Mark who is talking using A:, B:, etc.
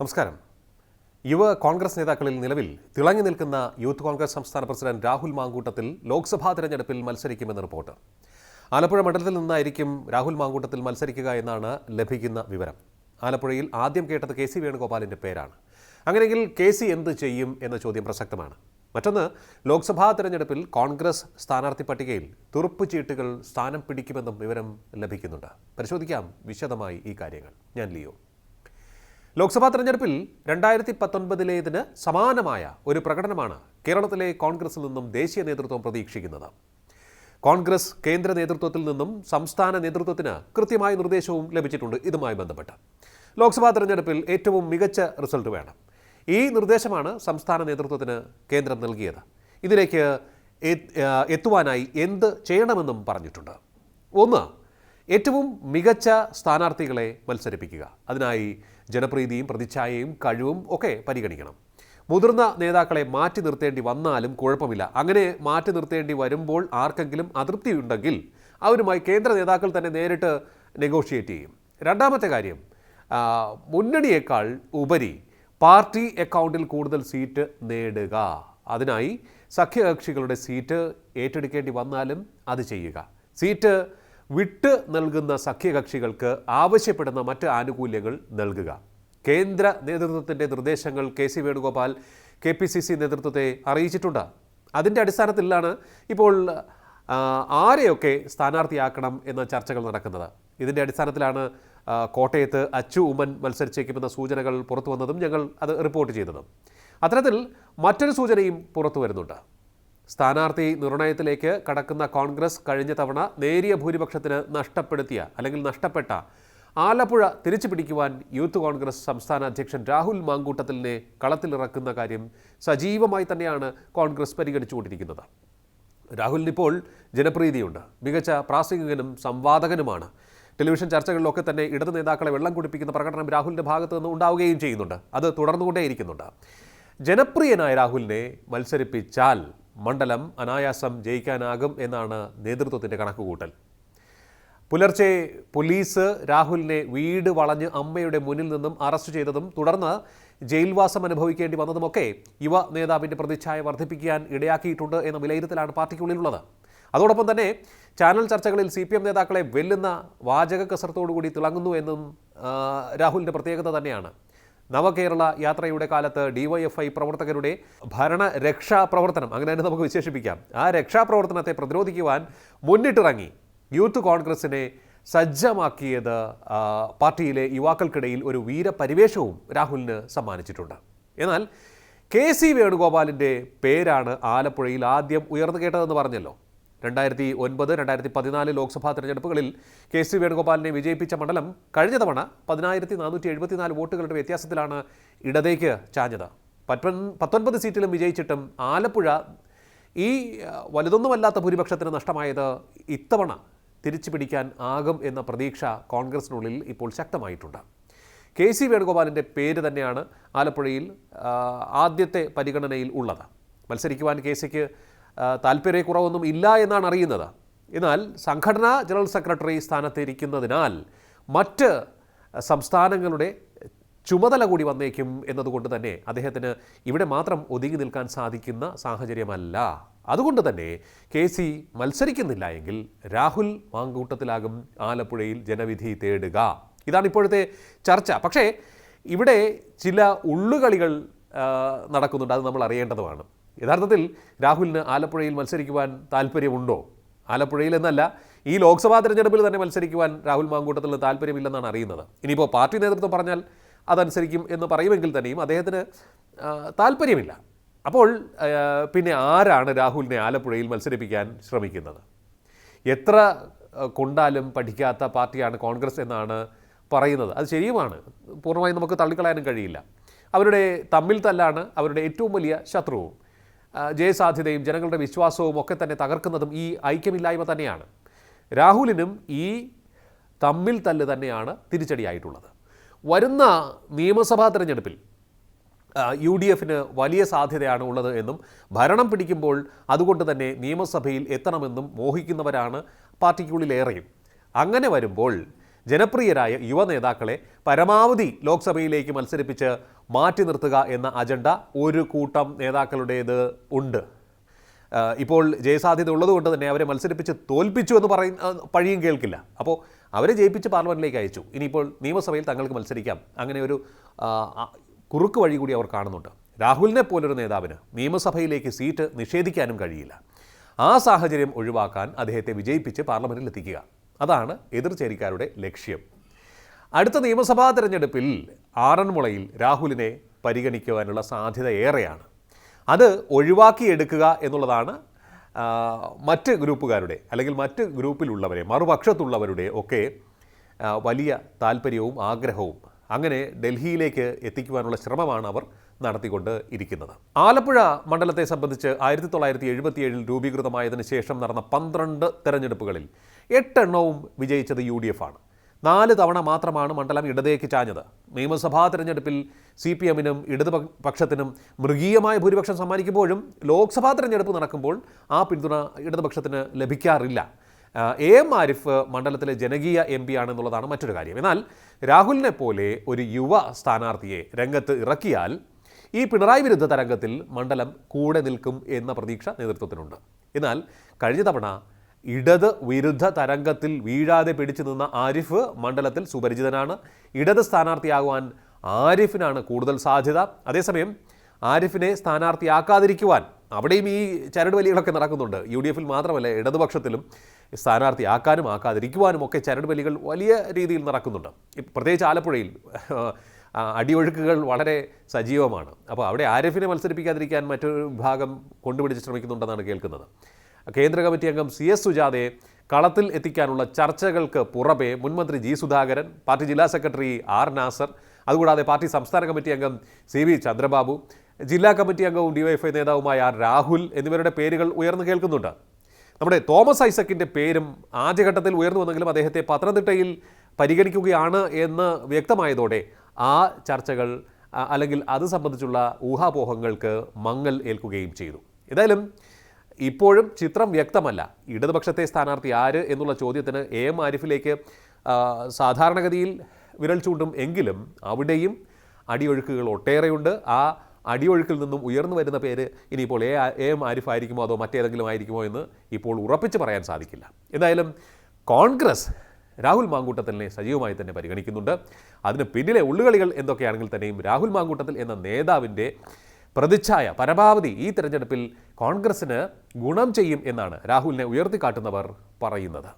A: നമസ്കാരം. യുവ കോൺഗ്രസ് നേതാക്കളിൽ നിലവിൽ തിളങ്ങി നിൽക്കുന്ന യൂത്ത് കോൺഗ്രസ് സംസ്ഥാന പ്രസിഡന്റ് രാഹുൽ മാങ്കൂട്ടത്തിൽ ലോക്സഭാ തെരഞ്ഞെടുപ്പിൽ മത്സരിക്കുമെന്ന് റിപ്പോർട്ട്. ആലപ്പുഴ മണ്ഡലത്തിൽ നിന്നായിരിക്കും രാഹുൽ മാങ്കൂട്ടത്തിൽ മത്സരിക്കുക എന്നാണ് ലഭിക്കുന്ന വിവരം. ആലപ്പുഴയിൽ ആദ്യം കേട്ടത് കെ സി വേണുഗോപാലിന്റെ പേരാണ്. അങ്ങനെയെങ്കിൽ കെ സി എന്ത് ചെയ്യും എന്ന ചോദ്യം പ്രസക്തമാണ്. മറ്റൊന്ന് ലോക്സഭാ തെരഞ്ഞെടുപ്പിൽ കോൺഗ്രസ് സ്ഥാനാർത്ഥി പട്ടികയിൽ തുറുപ്പ് ചീട്ടുകൾ സ്ഥാനം പിടിക്കുമെന്നും വിവരം ലഭിക്കുന്നുണ്ട്. പരിശോധിക്കാം വിശദമായി ഈ കാര്യങ്ങൾ. ഞാൻ ലിയോ. ലോക്സഭാ തെരഞ്ഞെടുപ്പിൽ രണ്ടായിരത്തി പത്തൊൻപതിലേതിന് സമാനമായ ഒരു പ്രകടനമാണ് കേരളത്തിലെ കോൺഗ്രസിൽ നിന്നും ദേശീയ നേതൃത്വം പ്രതീക്ഷിക്കുന്നത്. കോൺഗ്രസ് കേന്ദ്ര നേതൃത്വത്തിൽ നിന്നും സംസ്ഥാന നേതൃത്വത്തിന് കൃത്യമായ നിർദ്ദേശവും ലഭിച്ചിട്ടുണ്ട്. ഇതുമായി ബന്ധപ്പെട്ട് ലോക്സഭാ തെരഞ്ഞെടുപ്പിൽ ഏറ്റവും മികച്ച റിസൾട്ട് വേണം. ഈ നിർദ്ദേശമാണ് സംസ്ഥാന നേതൃത്വത്തിന് കേന്ദ്രം നൽകിയത്. ഇതിലേക്ക് എത്തുവാനായി എന്ത് ചെയ്യണമെന്നും പറഞ്ഞിട്ടുണ്ട്. ഒന്ന് ഏറ്റവും മികച്ച സ്ഥാനാർത്ഥികളെ മത്സരിപ്പിക്കുക. അതിനായി ജനപ്രീതിയും പ്രതിച്ഛായയും കഴിവും ഒക്കെ പരിഗണിക്കണം. മുതിർന്ന നേതാക്കളെ മാറ്റി നിർത്തേണ്ടി വന്നാലും കുഴപ്പമില്ല. അങ്ങനെ മാറ്റി നിർത്തേണ്ടി വരുമ്പോൾ ആർക്കെങ്കിലും അതൃപ്തി ഉണ്ടെങ്കിൽ അവരുമായി കേന്ദ്ര നേതാക്കൾ തന്നെ നേരിട്ട് നെഗോഷിയേറ്റ് ചെയ്യും. രണ്ടാമത്തെ കാര്യം മുന്നണിയേക്കാൾ ഉപരി പാർട്ടി അക്കൗണ്ടിൽ കൂടുതൽ സീറ്റ് നേടുക. അതിനായി സഖ്യകക്ഷികളുടെ സീറ്റ് ഏറ്റെടുക്കേണ്ടി വന്നാലും അത് ചെയ്യുക. സീറ്റ് വിട്ട് നൽകുന്ന സഖ്യകക്ഷികൾക്ക് ആവശ്യപ്പെടുന്ന മറ്റ് ആനുകൂല്യങ്ങൾ നൽകുക. കേന്ദ്ര നേതൃത്വത്തിന്റെ നിർദ്ദേശങ്ങൾ K C Venugopal K P C C നേതൃത്വത്തെ അറിയിച്ചിട്ടുണ്ട്. അതിന്റെ അടിസ്ഥാനത്തിലാണ് ഇപ്പോൾ ആരെയൊക്കെ സ്ഥാനാർത്ഥിയാക്കണം എന്ന ചർച്ചകൾ നടക്കുന്നത്. ഇതിന്റെ അടിസ്ഥാനത്തിലാണ് കോട്ടയത്ത് അച്ചു ഉമ്മൻ മത്സരിച്ചേക്കുമെന്ന സൂചനകൾ പുറത്തു വന്നതും ഞങ്ങൾ അത് റിപ്പോർട്ട് ചെയ്തതും. അത്തരത്തിൽ മറ്റൊരു സൂചനയും പുറത്തു വരുന്നുണ്ട്. സ്ഥാനാർത്ഥി നിർണയത്തിലേക്ക് കടക്കുന്ന കോൺഗ്രസ് കഴിഞ്ഞ തവണ നേരിയ ഭൂരിപക്ഷത്തിന് നഷ്ടപ്പെടുത്തിയ അല്ലെങ്കിൽ നഷ്ടപ്പെട്ട ആലപ്പുഴ തിരിച്ചു പിടിക്കുവാൻ യൂത്ത് കോൺഗ്രസ് സംസ്ഥാന അധ്യക്ഷൻ രാഹുൽ മാങ്കൂട്ടത്തിലിനെ കളത്തിലിറക്കുന്ന കാര്യം സജീവമായി തന്നെയാണ് കോൺഗ്രസ് പരിഗണിച്ചുകൊണ്ടിരിക്കുന്നത്. രാഹുലിനിപ്പോൾ ജനപ്രീതിയുണ്ട്. മികച്ച പ്രാസംഗികനും സംവാദകനുമാണ്. ടെലിവിഷൻ ചർച്ചകളിലൊക്കെ തന്നെ ഇടതു നേതാക്കളെ വെള്ളം കുടിപ്പിക്കുന്ന പ്രകടനം രാഹുലിന്റെ ഭാഗത്തു നിന്ന് ഉണ്ടാവുകയും ചെയ്യുന്നുണ്ട്. അത് തുടർന്നുകൊണ്ടേയിരിക്കുന്നുണ്ട്. ജനപ്രിയനായ രാഹുലിനെ മത്സരിപ്പിച്ചാൽ മണ്ഡലം അനായാസം ജയിക്കാനാകും എന്നാണ് നേതൃത്വത്തിന്റെ കണക്കുകൂട്ടൽ. പുലർച്ചെ പോലീസ് രാഹുലിനെ വീട് വളഞ്ഞ് അമ്മയുടെ മുന്നിൽ നിന്നും അറസ്റ്റ് ചെയ്തതും തുടർന്ന് ജയിൽവാസം അനുഭവിക്കേണ്ടി വന്നതുമൊക്കെ യുവ നേതാവിന്റെ പ്രതിച്ഛായ വർദ്ധിപ്പിക്കാൻ ഇടയാക്കിയിട്ടുണ്ട് എന്ന വിലയിരുത്തലാണ് പാർട്ടിക്കുള്ളിലുള്ളത്. അതോടൊപ്പം തന്നെ ചാനൽ ചർച്ചകളിൽ സി പി എം നേതാക്കളെ വെല്ലുന്ന വാചക കസരത്തോടുകൂടി തിളങ്ങുന്നു എന്നും രാഹുലിന്റെ പ്രത്യേകത തന്നെയാണ്. നവകേരള യാത്രയുടെ കാലത്ത് ഡിവൈഎഫ്ഐ പ്രവർത്തകരുടെ ഭരണരക്ഷാ പ്രവർത്തനം അങ്ങനെ തന്നെ നമുക്ക് വിശേഷിപ്പിക്കാം. ആ രക്ഷാപ്രവർത്തനത്തെ പ്രതിരോധിക്കുവാൻ മുന്നിട്ടിറങ്ങി യൂത്ത് കോൺഗ്രസിനെ സജ്ജമാക്കിയത് പാർട്ടിയിലെ യുവാക്കൾക്കിടയിൽ ഒരു വീരപരിവേഷവും രാഹുലിന് സമ്മാനിച്ചിട്ടുണ്ട്. എന്നാൽ കെ സി വേണുഗോപാലിന്റെ പേരാണ് ആലപ്പുഴയിൽ ആദ്യം ഉയർന്നു കേട്ടതെന്ന് പറഞ്ഞല്ലോ. രണ്ടായിരത്തി ഒൻപത് രണ്ടായിരത്തി പതിനാല് ലോക്സഭാ തെരഞ്ഞെടുപ്പുകളിൽ കെ സി വേണുഗോപാലിനെ വിജയിപ്പിച്ച മണ്ഡലം കഴിഞ്ഞ തവണ പതിനായിരത്തി നാനൂറ്റി എഴുപത്തിനാല് വോട്ടുകളുടെ വ്യത്യാസത്തിലാണ് ഇടതേക്ക് ചാഞ്ഞത്. പത്തൊൻ പത്തൊൻപത് സീറ്റിലും വിജയിച്ചിട്ടും ആലപ്പുഴ ഈ വലുതൊന്നുമല്ലാത്ത ഭൂരിപക്ഷത്തിന് നഷ്ടമായത് ഇത്തവണ തിരിച്ചു പിടിക്കാൻ ആകും എന്ന പ്രതീക്ഷ കോൺഗ്രസിനുള്ളിൽ ഇപ്പോൾ ശക്തമായിട്ടുണ്ട്. കെ സി വേണുഗോപാലിന്റെ പേര് തന്നെയാണ് ആലപ്പുഴയിൽ ആദ്യത്തെ പരിഗണനയിൽ ഉള്ളത്. മത്സരിക്കുവാൻ കെ സിക്ക് താല്പര്യക്കുറവൊന്നും ഇല്ല എന്നാണ് അറിയുന്നത്. എന്നാൽ സംഘടനാ ജനറൽ സെക്രട്ടറി സ്ഥാനത്തിരിക്കുന്നതിനാൽ മറ്റ് സംസ്ഥാനങ്ങളുടെ ചുമതല കൂടി വന്നേക്കും എന്നതുകൊണ്ട് തന്നെ അദ്ദേഹത്തിന് ഇവിടെ മാത്രം ഒതുങ്ങി നിൽക്കാൻ സാധിക്കുന്ന സാഹചര്യമല്ല. അതുകൊണ്ട് തന്നെ കെ സി മത്സരിക്കുന്നില്ല എങ്കിൽ രാഹുൽ മാങ്കൂട്ടത്തിലാകും ആലപ്പുഴയിൽ ജനവിധി തേടുക. ഇതാണ് ഇപ്പോഴത്തെ ചർച്ച. പക്ഷേ ഇവിടെ ചില ഉള്ളുകളികൾ നടക്കുന്നുണ്ട്. അത് നമ്മൾ അറിയേണ്ടതുമാണ്. യഥാർത്ഥത്തിൽ രാഹുലിന് ആലപ്പുഴയിൽ മത്സരിക്കുവാൻ താല്പര്യമുണ്ടോ? ആലപ്പുഴയിൽ എന്നല്ല ഈ ലോക്സഭാ തെരഞ്ഞെടുപ്പിൽ തന്നെ മത്സരിക്കുവാൻ രാഹുൽ മാങ്കൂട്ടത്തിൽ താല്പര്യമില്ലെന്നാണ് അറിയുന്നത്. ഇനിയിപ്പോൾ പാർട്ടി നേതൃത്വം പറഞ്ഞാൽ അതനുസരിക്കും എന്ന് പറയുമെങ്കിൽ തന്നെയും അദ്ദേഹത്തിന് താല്പര്യമില്ല. അപ്പോൾ പിന്നെ ആരാണ് രാഹുലിനെ ആലപ്പുഴയിൽ മത്സരിപ്പിക്കാൻ ശ്രമിക്കുന്നത്? എത്ര കൊണ്ടാലും പഠിക്കാത്ത പാർട്ടിയാണ് കോൺഗ്രസ് എന്നാണ് പറയുന്നത്. അത് ശരിയുമാണ്. പൂർണമായും നമുക്ക് തള്ളിക്കളയാനും കഴിയില്ല. അവരുടെ തമ്മിൽ തല്ലാണ് അവരുടെ ഏറ്റവും വലിയ ശത്രുവും. ജയസാധ്യതയും ജനങ്ങളുടെ വിശ്വാസവും ഒക്കെ തന്നെ തകർക്കുന്നതും ഈ ഐക്യമില്ലായ്മ തന്നെയാണ്. രാഹുലിനും ഈ തമ്മിൽ തല്ല് തന്നെയാണ് തിരിച്ചടിയായിട്ടുള്ളത്. വരുന്ന നിയമസഭാ തെരഞ്ഞെടുപ്പിൽ യു ഡി എഫിന് വലിയ സാധ്യതയാണ് ഉള്ളത് എന്നും ഭരണം പിടിക്കുമ്പോൾ അതുകൊണ്ട് തന്നെ നിയമസഭയിൽ എത്തണമെന്നും മോഹിക്കുന്നവരാണ് പാർട്ടിക്കുള്ളിലേറെയും. അങ്ങനെ വരുമ്പോൾ ജനപ്രിയരായ യുവ നേതാക്കളെ പരമാവധി ലോക്സഭയിലേക്ക് മത്സരിപ്പിച്ച് മാറ്റി നിർത്തുക എന്ന അജണ്ട ഒരു കൂട്ടം നേതാക്കളുടേത് ഉണ്ട്. ഇപ്പോൾ ജയസാധ്യത ഉള്ളതുകൊണ്ട് തന്നെ അവരെ മത്സരിപ്പിച്ച് തോൽപ്പിച്ചു എന്ന് പറയുന്ന പഴിയും കേൾക്കില്ല. അപ്പോൾ അവരെ ജയിപ്പിച്ച് പാർലമെന്റിലേക്ക് അയച്ചു. ഇനിയിപ്പോൾ നിയമസഭയിൽ തങ്ങൾക്ക് മത്സരിക്കാം. അങ്ങനെ ഒരു കുറുക്ക് വഴി കൂടി അവർ കാണുന്നുണ്ട്. രാഹുലിനെ പോലൊരു നേതാവിന് നിയമസഭയിലേക്ക് സീറ്റ് നിഷേധിക്കാനും കഴിയില്ല. ആ സാഹചര്യം ഒഴിവാക്കാൻ അദ്ദേഹത്തെ വിജയിപ്പിച്ച് പാർലമെന്റിൽ എത്തിക്കുക അതാണ് എതിർചേരിക്കാരുടെ ലക്ഷ്യം. അടുത്ത നിയമസഭാ തെരഞ്ഞെടുപ്പിൽ ആറന്മുളയിൽ രാഹുലിനെ പരിഗണിക്കുവാനുള്ള സാധ്യത ഏറെയാണ്. അത് ഒഴിവാക്കിയെടുക്കുക എന്നുള്ളതാണ് മറ്റ് ഗ്രൂപ്പുകാരുടെ അല്ലെങ്കിൽ മറ്റ് ഗ്രൂപ്പിലുള്ളവരെ മറുപക്ഷത്തുള്ളവരുടെ ഒക്കെ വലിയ താല്പര്യവും ആഗ്രഹവും അങ്ങനെ ഡൽഹിയിലേക്ക് എത്തിക്കുവാനുള്ള ശ്രമമാണ് അവർ നടത്തിക്കൊണ്ട് ഇരിക്കുന്നത്. ആലപ്പുഴ മണ്ഡലത്തെ സംബന്ധിച്ച് ആയിരത്തി തൊള്ളായിരത്തി എഴുപത്തിയേഴിൽ രൂപീകൃതമായതിനു ശേഷം നടന്ന പന്ത്രണ്ട് തെരഞ്ഞെടുപ്പുകളിൽ എട്ടെണ്ണവും വിജയിച്ചത് യു ഡി എഫ് ആണ്. നാല് തവണ മാത്രമാണ് മണ്ഡലം ഇടതേക്ക് ചാഞ്ഞത്. നിയമസഭാ തെരഞ്ഞെടുപ്പിൽ സി പി എമ്മിനും ഇടതുപക്ഷത്തിനും മൃഗീയമായ ഭൂരിപക്ഷം സമ്മാനിക്കുമ്പോഴും ലോക്സഭാ തെരഞ്ഞെടുപ്പ് നടക്കുമ്പോൾ ആ പിന്തുണ ഇടതുപക്ഷത്തിന് ലഭിക്കാറില്ല. എ എം ആരിഫ് മണ്ഡലത്തിലെ ജനകീയ എം പി ആണെന്നുള്ളതാണ് മറ്റൊരു കാര്യം. എന്നാൽ രാഹുലിനെ പോലെ ഒരു യുവ സ്ഥാനാർത്ഥിയെ രംഗത്ത് ഇറക്കിയാൽ ഈ പിണറായി വിരുദ്ധ തരംഗത്തിൽ മണ്ഡലം കൂടെ നിൽക്കും എന്ന പ്രതീക്ഷ നേതൃത്വത്തിനുണ്ട്. എന്നാൽ കഴിഞ്ഞ തവണ ഇടത് വിരുദ്ധ തരംഗത്തിൽ വീഴാതെ പിടിച്ചു നിന്ന ആരിഫ് മണ്ഡലത്തിൽ സുപരിചിതനാണ്. ഇടത് സ്ഥാനാർത്ഥിയാകുവാൻ ആരിഫിനാണ് കൂടുതൽ സാധ്യത. അതേസമയം ആരിഫിനെ സ്ഥാനാർത്ഥിയാക്കാതിരിക്കുവാൻ അവിടെയും ഈ ചരട് വലികളൊക്കെ നടക്കുന്നുണ്ട്. യു ഡി എഫിൽ മാത്രമല്ല ഇടതുപക്ഷത്തിലും സ്ഥാനാർത്ഥിയാക്കാനും ആക്കാതിരിക്കുവാനും ഒക്കെ ചരട് വലികൾ വലിയ രീതിയിൽ നടക്കുന്നുണ്ട്. പ്രത്യേകിച്ച് ആലപ്പുഴയിൽ അടിയൊഴുക്കുകൾ വളരെ സജീവമാണ്. അപ്പോൾ അവിടെ ആരിഫിനെ മത്സരിപ്പിക്കാതിരിക്കാൻ മറ്റൊരു വിഭാഗം കൊണ്ടുപിടിച്ച് ശ്രമിക്കുന്നുണ്ടെന്നാണ് കേൾക്കുന്നത്. കേന്ദ്ര കമ്മിറ്റി അംഗം സി എസ് സുജാതയെ കളത്തിൽ എത്തിക്കാനുള്ള ചർച്ചകൾക്ക് പുറമെ മുൻമന്ത്രി ജി സുധാകരൻ പാർട്ടി ജില്ലാ സെക്രട്ടറി ആർ നാസർ അതുകൂടാതെ പാർട്ടി സംസ്ഥാന കമ്മിറ്റി അംഗം സി വി ചന്ദ്രബാബു ജില്ലാ കമ്മിറ്റി അംഗവും ഡിവൈഎഫ്ഐ നേതാവുമായ ആർ രാഹുൽ എന്നിവരുടെ പേരുകൾ ഉയർന്നു കേൾക്കുന്നുണ്ട്. നമ്മുടെ തോമസ് ഐസക്കിന്റെ പേരും ആദ്യഘട്ടത്തിൽ ഉയർന്നു വന്നെങ്കിലും അദ്ദേഹത്തെ പത്തനംതിട്ടയിൽ പരിഗണിക്കുകയാണ് എന്ന് വ്യക്തമായതോടെ ആ ചർച്ചകൾ അല്ലെങ്കിൽ അത് സംബന്ധിച്ചുള്ള ഊഹാപോഹങ്ങൾക്ക് മങ്ങൽ ഏൽക്കുകയും ചെയ്തു. ഏതായാലും ഇപ്പോഴും ചിത്രം വ്യക്തമല്ല. ഇടതുപക്ഷത്തെ സ്ഥാനാർത്ഥി ആര് എന്നുള്ള ചോദ്യത്തിന് എ എം ആരിഫിലേക്ക് സാധാരണഗതിയിൽ വിരൽ ചൂണ്ടും എങ്കിലും അവിടെയും അടിയൊഴുക്കുകൾ ഒട്ടേറെയുണ്ട്. ആ അടിയൊഴുക്കിൽ നിന്നും ഉയർന്നു വരുന്ന പേര് ഇനിയിപ്പോൾ എ എ എം ആരിഫ് ആയിരിക്കുമോ അതോ മറ്റേതെങ്കിലും ആയിരിക്കുമോ എന്ന് ഇപ്പോൾ ഉറപ്പിച്ച് പറയാൻ സാധിക്കില്ല. എന്തായാലും കോൺഗ്രസ് രാഹുൽ മാങ്കൂട്ടത്തിനെ സജീവമായി തന്നെ പരിഗണിക്കുന്നുണ്ട്. അതിന് പിന്നിലെ ഉള്ളുകളികൾ എന്തൊക്കെയാണെങ്കിൽ തന്നെയും രാഹുൽ മാങ്കൂട്ടത്തിൽ എന്ന നേതാവിന്റെ പ്രതിച്ഛായ പരമാവധി ഈ തെരഞ്ഞെടുപ്പിൽ കോൺഗ്രസിന് ഗുണം ചെയ്യും എന്നാണ് രാഹുലിനെ ഉയർത്തിക്കാട്ടുന്നവർ പറയുന്നത്.